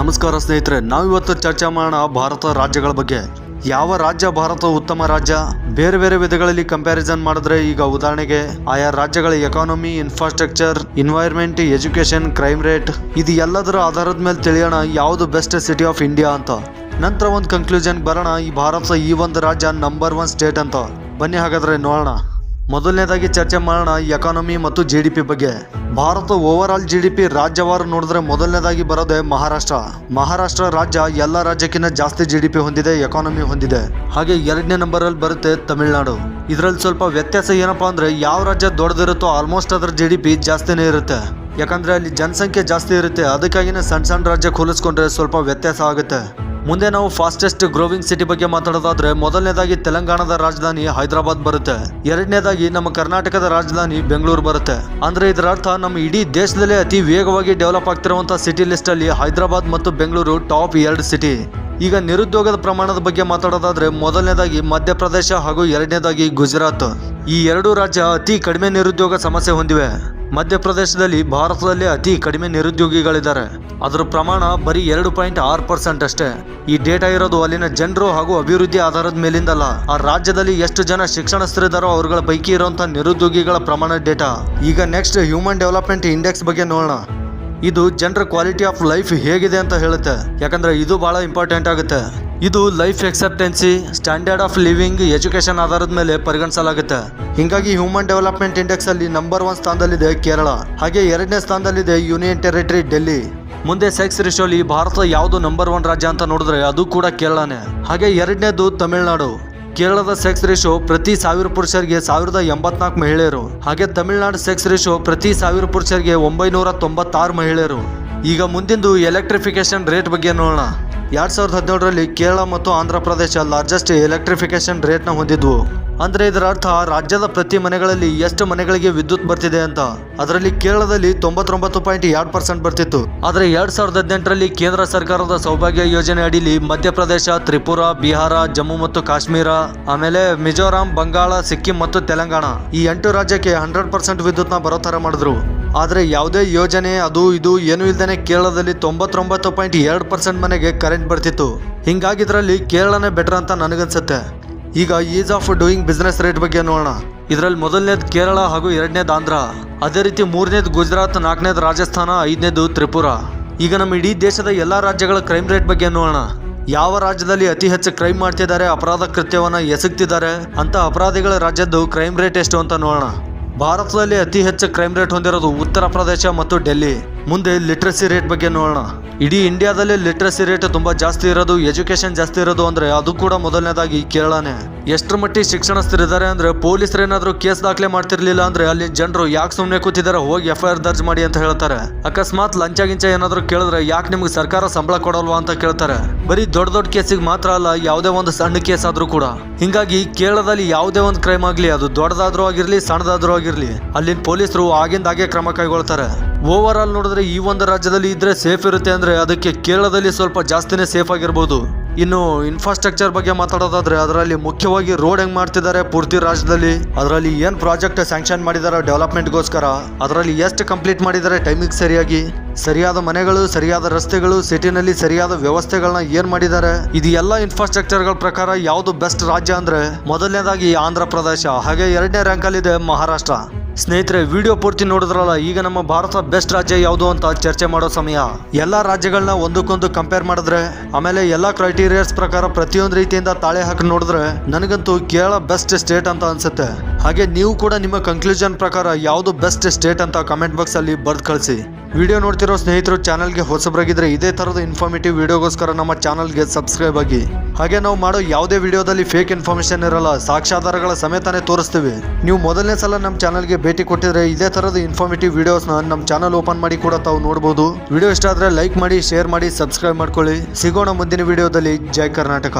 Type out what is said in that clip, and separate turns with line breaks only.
ನಮಸ್ಕಾರ ಸ್ನೇಹಿತರೆ, ನಾವಿವತ್ತು ಚರ್ಚೆ ಮಾಡೋಣ ಭಾರತ ರಾಜ್ಯಗಳ ಬಗ್ಗೆ. ಯಾವ ರಾಜ್ಯ ಭಾರತ ಉತ್ತಮ ರಾಜ್ಯ? ಬೇರೆ ಬೇರೆ ವಿಧಗಳಲ್ಲಿ ಕಂಪ್ಯಾರಿಸನ್ ಮಾಡಿದ್ರೆ ಈಗ ಉದಾಹರಣೆಗೆ ಆಯಾ ರಾಜ್ಯಗಳ economy infrastructure environment education crime rate ಇದು ಎಲ್ಲದರ ಆಧಾರದ ಮೇಲೆ ತಿಳಿಯೋಣ ಯಾವುದು ಬೆಸ್ಟ್ ಸಿಟಿ ಆಫ್ ಇಂಡಿಯಾ ಅಂತ. ನಂತರ ಒಂದು ಕನ್ಕ್ಲೂಷನ್ ಬರೋಣ, ಈ ಭಾರತ ಈ ಒಂದು ರಾಜ್ಯ ನಂಬರ್ ಒನ್ ಸ್ಟೇಟ್ ಅಂತ. ಬನ್ನಿ ಹಾಗಾದ್ರೆ ನೋಡೋಣ. ಮೊದಲನೇದಾಗಿ ಚರ್ಚೆ ಮಾಡೋಣ ಎಕಾನಮಿ ಮತ್ತು ಜಿ ಬಗ್ಗೆ. Bharat overall G D P ರಾಜ್ಯವಾರು ನೋಡಿದ್ರೆ ಮೊದಲನೇದಾಗಿ ಬರೋದೆ ಮಹಾರಾಷ್ಟ್ರ. ಮಹಾರಾಷ್ಟ್ರ ರಾಜ್ಯ ಎಲ್ಲ ರಾಜ್ಯಕ್ಕಿಂತ ಜಾಸ್ತಿ ಜಿ ಡಿ ಪಿ ಹೊಂದಿದೆ ಎಕಾನಮಿ ಹೊಂದಿದೆ. ಹಾಗೆ ಎರಡನೇ ನಂಬರಲ್ಲಿ ಬರುತ್ತೆ ತಮಿಳುನಾಡು. ಇದರಲ್ಲಿ ಸ್ವಲ್ಪ ವ್ಯತ್ಯಾಸ ಏನಪ್ಪಾ ಅಂದ್ರೆ ಯಾವ ರಾಜ್ಯ ದೊಡ್ಡದಿರುತ್ತೋ ಆಲ್ಮೋಸ್ಟ್ ಅದರ ಜಿ ಡಿ ಪಿ ಜಾಸ್ತಿನೇ ಇರುತ್ತೆ. ಯಾಕಂದ್ರೆ ಅಲ್ಲಿ ಜನಸಂಖ್ಯೆ ಜಾಸ್ತಿ ಇರುತ್ತೆ, ಅದಕ್ಕಾಗಿನೇ ಸಣ್ಣ ಸಣ್ಣ ರಾಜ್ಯ ಹೋಲಿಸ್ಕೊಂಡ್ರೆ ಸ್ವಲ್ಪ ವ್ಯತ್ಯಾಸ ಆಗುತ್ತೆ. ಮುಂದೆ ನಾವು ಫಾಸ್ಟೆಸ್ಟ್ ಗ್ರೋವಿಂಗ್ ಸಿಟಿ ಬಗ್ಗೆ ಮಾತಾಡೋದಾದ್ರೆ ಮೊದಲನೇದಾಗಿ ತೆಲಂಗಾಣದ ರಾಜಧಾನಿ ಹೈದರಾಬಾದ್ ಬರುತ್ತೆ. ಎರಡನೇದಾಗಿ ನಮ್ಮ ಕರ್ನಾಟಕದ ರಾಜಧಾನಿ ಬೆಂಗಳೂರು ಬರುತ್ತೆ. ಅಂದ್ರೆ ಇದರ ಅರ್ಥ ನಮ್ಮ ಇಡೀ ದೇಶದಲ್ಲೇ ಅತಿ ವೇಗವಾಗಿ ಡೆವಲಪ್ ಆಗ್ತಿರುವಂತಹ ಸಿಟಿ ಲಿಸ್ಟ್ ಅಲ್ಲಿ ಹೈದರಾಬಾದ್ ಮತ್ತು ಬೆಂಗಳೂರು ಟಾಪ್ ಎರಡು ಸಿಟಿ ಈಗ ನಿರುದ್ಯೋಗದ ಪ್ರಮಾಣದ ಬಗ್ಗೆ ಮಾತಾಡೋದಾದ್ರೆ ಮೊದಲನೇದಾಗಿ ಮಧ್ಯಪ್ರದೇಶ ಹಾಗೂ ಎರಡನೇದಾಗಿ ಗುಜರಾತ್. ಈ ಎರಡು ರಾಜ್ಯ ಅತಿ ಕಡಿಮೆ ನಿರುದ್ಯೋಗ ಸಮಸ್ಯೆ ಹೊಂದಿವೆ. ಮಧ್ಯಪ್ರದೇಶದಲ್ಲಿ ಭಾರತದಲ್ಲಿ ಅತಿ ಕಡಿಮೆ ನಿರುದ್ಯೋಗಿಗಳಿದ್ದಾರೆ. ಅದರ ಪ್ರಮಾಣ ಬರೀ ಎರಡು ಪಾಯಿಂಟ್ ಆರು ಪರ್ಸೆಂಟ್ ಅಷ್ಟೇ. ಈ ಡೇಟಾ ಇರೋದು ಅಲ್ಲಿನ ಜನರು ಹಾಗೂ ಅಭಿವೃದ್ಧಿ ಆಧಾರದ ಮೇಲಿಂದಲ್ಲ. ಆ ರಾಜ್ಯದಲ್ಲಿ ಎಷ್ಟು ಜನ ಶಿಕ್ಷಣಸ್ಥರಿದ್ದಾರೋ ಅವರುಗಳ ಪೈಕಿ ಇರುವಂತಹ ನಿರುದ್ಯೋಗಿಗಳ ಪ್ರಮಾಣ ಡೇಟಾ? ಈಗ ನೆಕ್ಸ್ಟ್ ಹ್ಯೂಮನ್ ಡೆವಲಪ್ಮೆಂಟ್ ಇಂಡೆಕ್ಸ್ ಬಗ್ಗೆ ನೋಡೋಣ. ಇದು ಜನರ ಕ್ವಾಲಿಟಿ ಆಫ್ ಲೈಫ್ ಹೇಗಿದೆ ಅಂತ ಹೇಳುತ್ತೆ. ಯಾಕಂದ್ರೆ ಇದು ಬಹಳ ಇಂಪಾರ್ಟೆಂಟ್ ಆಗುತ್ತೆ. ಇದು life expectancy, standard of living education ಆಧಾರದ ಮೇಲೆ ಪರಿಗಣಿಸಲಾಗುತ್ತೆ. ಹಿಂಗಾಗಿ ಹ್ಯೂಮನ್ ಡೆವಲಪ್ಮೆಂಟ್ ಇಂಡೆಕ್ಸ್ ಅಲ್ಲಿ ನಂಬರ್ ಒನ್ ಸ್ಥಾನದಲ್ಲಿದೆ ಕೇರಳ. ಹಾಗೆ ಎರಡನೇ ಸ್ಥಾನದಲ್ಲಿದೆ ಯೂನಿಯನ್ ಟೆರಿಟರಿ ಡೆಲ್ಲಿ. ಮುಂದೆ ಸೆಕ್ಸ್ ರಿಶೋಲಿ ಭಾರತ ಯಾವುದು ನಂಬರ್ ಒನ್ ರಾಜ್ಯ ಅಂತ ನೋಡಿದ್ರೆ ಅದು ಕೂಡ ಕೇರಳನೇ. ಹಾಗೆ ಎರಡನೇದು ತಮಿಳುನಾಡು. ಕೇರಳದ ಸೆಕ್ಸ್ ರೇಷೋ ಪ್ರತಿ ಸಾವಿರ ಪುರುಷರಿಗೆ ಸಾವಿರದ ಎಂಬತ್ನಾಲ್ಕು ಮಹಿಳೆಯರು. ಹಾಗೆ ತಮಿಳುನಾಡು ಸೆಕ್ಸ್ ರೇಷೋ ಪ್ರತಿ ಸಾವಿರ ಪುರುಷರಿಗೆ ಒಂಬೈನೂರ ತೊಂಬತ್ತಾರು ಮಹಿಳೆಯರು. ಈಗ ಮುಂದಿಂದು ಎಲೆಕ್ಟ್ರಿಫಿಕೇಶನ್ ರೇಟ್ ಬಗ್ಗೆ ನೋಡೋಣ. ಎರಡ್ ಸಾವಿರದ ಹದಿನೇಳರಲ್ಲಿ ಕೇರಳ ಮತ್ತು ಆಂಧ್ರ ಪ್ರದೇಶ ಲಾರ್ಜೆಸ್ಟ್ ಎಲೆಕ್ಟ್ರಿಫಿಕೇಶನ್ ರೇಟ್ನ ಹೊಂದಿದ್ವು. ಅಂದ್ರೆ ಇದರ ಅರ್ಥ ರಾಜ್ಯದ ಪ್ರತಿ ಮನೆಗಳಲ್ಲಿ ಎಷ್ಟು ಮನೆಗಳಿಗೆ ವಿದ್ಯುತ್ ಬರ್ತಿದೆ ಅಂತ. ಅದರಲ್ಲಿ ಕೇರಳದಲ್ಲಿ ತೊಂಬತ್ತೊಂಬತ್ತು ಪಾಯಿಂಟ್ ಎರಡು ಪರ್ಸೆಂಟ್ ಬರ್ತಿತ್ತು. ಆದರೆ ಎರಡ್ ಸಾವಿರದ ಹದಿನೆಂಟರಲ್ಲಿ ಕೇಂದ್ರ ಸರ್ಕಾರದ ಸೌಭಾಗ್ಯ ಯೋಜನೆ ಅಡಿಲಿ ಮಧ್ಯಪ್ರದೇಶ, ತ್ರಿಪುರಾ, ಬಿಹಾರ, ಜಮ್ಮು ಮತ್ತು ಕಾಶ್ಮೀರ, ಆಮೇಲೆ ಮಿಜೋರಾಂ, ಬಂಗಾಳ, ಸಿಕ್ಕಿಂ ಮತ್ತು ತೆಲಂಗಾಣ ಈ ಎಂಟು ರಾಜ್ಯಕ್ಕೆ ಹಂಡ್ರೆಡ್ ಪರ್ಸೆಂಟ್ ವಿದ್ಯುತ್ನ ಬರೋ ಥರ ಮಾಡಿದ್ರು. ಆದ್ರೆ ಯಾವುದೇ ಯೋಜನೆ, ಅದು ಇದು ಏನು ಇಲ್ಲದೇ ಕೇರಳದಲ್ಲಿ ತೊಂಬತ್ತೊಂಬತ್ತು ಪಾಯಿಂಟ್ ಎರಡು ಪರ್ಸೆಂಟ್ ಮನೆಗೆ ಕರೆಂಟ್ ಬರ್ತಿತ್ತು. ಹಿಂಗಾಗಿ ಇದರಲ್ಲಿ ಕೇರಳನೇ ಬೆಟರ್ ಅಂತ ನನಗನ್ಸುತ್ತೆ. ಈಗ ease of doing business rate ಬಗ್ಗೆ ನೋಡೋಣ. ಇದರಲ್ಲಿ ಮೊದಲನೇದು ಕೇರಳ ಹಾಗೂ ಎರಡನೇದು ಆಂಧ್ರ. ಅದೇ ರೀತಿ ಮೂರನೇದು ಗುಜರಾತ್, ನಾಲ್ಕನೇದು ರಾಜಸ್ಥಾನ, ಐದನೇದು ತ್ರಿಪುರ. ಈಗ ನಮ್ಮ ಇಡೀ ದೇಶದ ಎಲ್ಲ ರಾಜ್ಯಗಳ ಕ್ರೈಮ್ ರೇಟ್ ಬಗ್ಗೆ ನೋಡೋಣ. ಯಾವ ರಾಜ್ಯದಲ್ಲಿ ಅತಿ ಹೆಚ್ಚು ಕ್ರೈಮ್ ಮಾಡ್ತಿದ್ದಾರೆ, ಅಪರಾಧ ಕೃತ್ಯವನ್ನು ಎಸಗ್ತಿದ್ದಾರೆ ಅಂತ ಅಪರಾಧಿಗಳ ರಾಜ್ಯದ್ದು ಕ್ರೈಮ್ ರೇಟ್ ಎಷ್ಟು ಅಂತ ನೋಡೋಣ. ಭಾರತದಲ್ಲಿ ಅತಿ ಹೆಚ್ಚು ಕ್ರೈಮ್ ರೇಟ್ ಹೊಂದಿರೋದು ಉತ್ತರ ಪ್ರದೇಶ ಮತ್ತು ಡೆಲ್ಲಿ. ಮುಂದೆ ಲಿಟ್ರಸಿ ರೇಟ್ ಬಗ್ಗೆ ನೋಡೋಣ. ಇಡೀ ಇಂಡಿಯಾದಲ್ಲಿ ಲಿಟ್ರಸಿ ರೇಟ್ ತುಂಬಾ ಜಾಸ್ತಿ ಇರೋದು ಎಜುಕೇಶನ್ ಜಾಸ್ತಿ ಇರೋದು ಅಂದ್ರೆ ಅದು ಕೂಡ ಮೊದಲನೇದಾಗಿ ಕೇರಳನೇ. ಎಷ್ಟರ ಮಟ್ಟಿಗೆ ಶಿಕ್ಷಣಸ್ಥರಿದ್ದಾರೆ ಅಂದ್ರೆ ಪೊಲೀಸರು ಏನಾದರೂ ಕೇಸ್ ದಾಖಲೆ ಮಾಡ್ತಿರ್ಲಿಲ್ಲ ಅಂದ್ರೆ ಅಲ್ಲಿ ಜನರು ಯಾಕೆ ಸುಮ್ಮನೆ ಕೂತಿದ್ದಾರೆ ಹೋಗಿ ಎಫ್ ಐ ಆರ್ ದರ್ಜ್ ಮಾಡಿ ಅಂತ ಹೇಳ್ತಾರೆ. ಅಕಸ್ಮಾತ್ ಲಂಚ ಗಿಂಚ ಏನಾದರೂ ಕೇಳಿದ್ರೆ ಯಾಕೆ ನಿಮ್ಗೆ ಸರ್ಕಾರ ಸಂಬಳ ಕೊಡಲ್ವಾ ಅಂತ ಕೇಳ್ತಾರೆ. ಬರೀ ದೊಡ್ಡ ದೊಡ್ಡ ಕೇಸಿಗೆ ಮಾತ್ರ ಅಲ್ಲ, ಯಾವುದೇ ಒಂದು ಸಣ್ಣ ಕೇಸ್ ಆದರೂ ಕೂಡ. ಹಿಂಗಾಗಿ ಕೇರಳದಲ್ಲಿ ಯಾವುದೇ ಒಂದು ಕ್ರೈಮ್ ಆಗಲಿ, ಅದು ದೊಡ್ಡದಾದ್ರೂ ಆಗಿರಲಿ, ಸಣ್ಣದಾದ್ರೂ ಆಗಿರಲಿ, ಅಲ್ಲಿನ ಪೊಲೀಸರು ಆಗಿಂದಾಗೆ ಕ್ರಮ ಕೈಗೊಳ್ತಾರೆ. ಓವರ್ ಆಲ್ ನೋಡಿದ್ರೆ ಈ ಒಂದು ರಾಜ್ಯದಲ್ಲಿ ಇದ್ರೆ ಸೇಫ್ ಇರುತ್ತೆ ಅಂದ್ರೆ ಅದಕ್ಕೆ ಕೇರಳದಲ್ಲಿ ಸ್ವಲ್ಪ ಜಾಸ್ತಿನೇ ಸೇಫ್ ಆಗಿರ್ಬೋದು. ಇನ್ನು ಇನ್ಫ್ರಾಸ್ಟ್ರಕ್ಚರ್ ಬಗ್ಗೆ ಮಾತಾಡೋದಾದ್ರೆ ಅದರಲ್ಲಿ ಮುಖ್ಯವಾಗಿ ರೋಡ್ ಹೆಂಗ್ ಮಾಡ್ತಿದ್ದಾರೆ ಪೂರ್ತಿ ರಾಜ್ಯದಲ್ಲಿ? ಅದರಲ್ಲಿ ಏನ್ ಪ್ರಾಜೆಕ್ಟ್ ಸ್ಯಾಂಕ್ಷನ್ ಮಾಡಿದಾರೆ ಡೆವಲಪ್ಮೆಂಟ್ಗೋಸ್ಕರ ಅದರಲ್ಲಿ ಎಷ್ಟು ಕಂಪ್ಲೀಟ್ ಮಾಡಿದ್ದಾರೆ ಟೈಮಿಗೆ ಸರಿಯಾಗಿ? ಸರಿಯಾದ ಮನೆಗಳು, ಸರಿಯಾದ ರಸ್ತೆಗಳು ಸಿಟಿನಲ್ಲಿ ಸರಿಯಾದ ವ್ಯವಸ್ಥೆಗಳನ್ನ ಏನ್ ಮಾಡಿದ್ದಾರೆ ಇದು ಎಲ್ಲ ಇನ್ಫ್ರಾಸ್ಟ್ರಕ್ಚರ್ಗಳ ಪ್ರಕಾರ ಯಾವುದು ಬೆಸ್ಟ್ ರಾಜ್ಯ ಅಂದ್ರೆ, ಮೊದಲನೇದಾಗಿ ಆಂಧ್ರ ಪ್ರದೇಶ ಹಾಗೆ ಎರಡನೇ ರ್ಯಾಂಕ್ ಅಲ್ಲಿ ಇದೆ ಮಹಾರಾಷ್ಟ್ರ. ಸ್ನೇಹಿತರೆ, ವಿಡಿಯೋ ಪೂರ್ತಿ ನೋಡಿದ್ರಲ್ಲ, ಈಗ ನಮ್ಮ ಭಾರತ ಬೆಸ್ಟ್ ರಾಜ್ಯ ಯಾವುದು ಅಂತ ಚರ್ಚೆ ಮಾಡೋ ಸಮಯ. ಎಲ್ಲಾ ರಾಜ್ಯಗಳನ್ನ ಒಂದಕ್ಕೊಂದು ಕಂಪೇರ್ ಮಾಡಿದ್ರೆ, ಆಮೇಲೆ ಎಲ್ಲಾ ಕ್ರೈಟೀರಿಯಾಸ್ ಪ್ರಕಾರ ಪ್ರತಿಯೊಂದು ರೀತಿಯಿಂದ ತಾಳೆ ಹಾಕಿ ನೋಡಿದ್ರೆ, ನನಗಂತೂ ಕೇರಳ ಬೆಸ್ಟ್ ಸ್ಟೇಟ್ ಅಂತ ಅನ್ಸುತ್ತೆ. ಹಾಗೆ ನೀವು ಕೂಡ ನಿಮ್ಮ ಕನ್ಕ್ಲೂಷನ್ ಪ್ರಕಾರ ಯಾವುದು ಬೆಸ್ಟ್ ಸ್ಟೇಟ್ ಅಂತ ಕಮೆಂಟ್ ಬಾಕ್ಸ್ ಅಲ್ಲಿ ಬರ್ದ್ ಕಳಿಸಿ. ವಿಡಿಯೋ ನೋಡ್ತಿರೋ ಸ್ನೇಹಿತರು ಚಾನಲ್ಗೆ ಹೊಸಬ್ರಾಗಿದ್ರೆ ಇದೇ ಥರದ ಇನ್ಫಾರ್ಮೇಟಿವ್ ವಿಡಿಯೋಗೋಸ್ಕರ ನಮ್ಮ ಚಾನಲ್ಗೆ ಸಬ್ಸ್ಕ್ರೈಬ್ ಆಗಿ. ಹಾಗೆ ನಾವು ಮಾಡೋ ಯಾವುದೇ ವಿಡಿಯೋದಲ್ಲಿ ಫೇಕ್ ಇನ್ಫಾರ್ಮೇಷನ್ ಇರಲ್ಲ, ಸಾಕ್ಷ್ಯಾಧಾರಗಳ ಸಮೇತನೇ ತೋರಿಸ್ತೀವಿ. ನೀವು ಮೊದಲನೇ ಸಲ ನಮ್ಮ ಚಾನಲ್ಗೆ ಭೇಟಿ ಕೊಟ್ಟಿದ್ರೆ ಇದೇ ಥರದ ಇನ್ಫಾರ್ಮೇಟಿವ್ ವಿಡಿಯೋಸ್ನ ನಮ್ಮ ಚಾನಲ್ ಓಪನ್ ಮಾಡಿ ಕೂಡ ತಾವು ನೋಡಬಹುದು ವಿಡಿಯೋ ಇಷ್ಟ ಆದ್ರೆ ಲೈಕ್ ಮಾಡಿ ಶೇರ್ ಮಾಡಿ ಸಬ್ಸ್ಕ್ರೈಬ್ ಮಾಡ್ಕೊಳ್ಳಿ. ಸಿಗೋಣ ಮುಂದಿನ ವಿಡಿಯೋದಲ್ಲಿ ಜೈ ಕರ್ನಾಟಕ.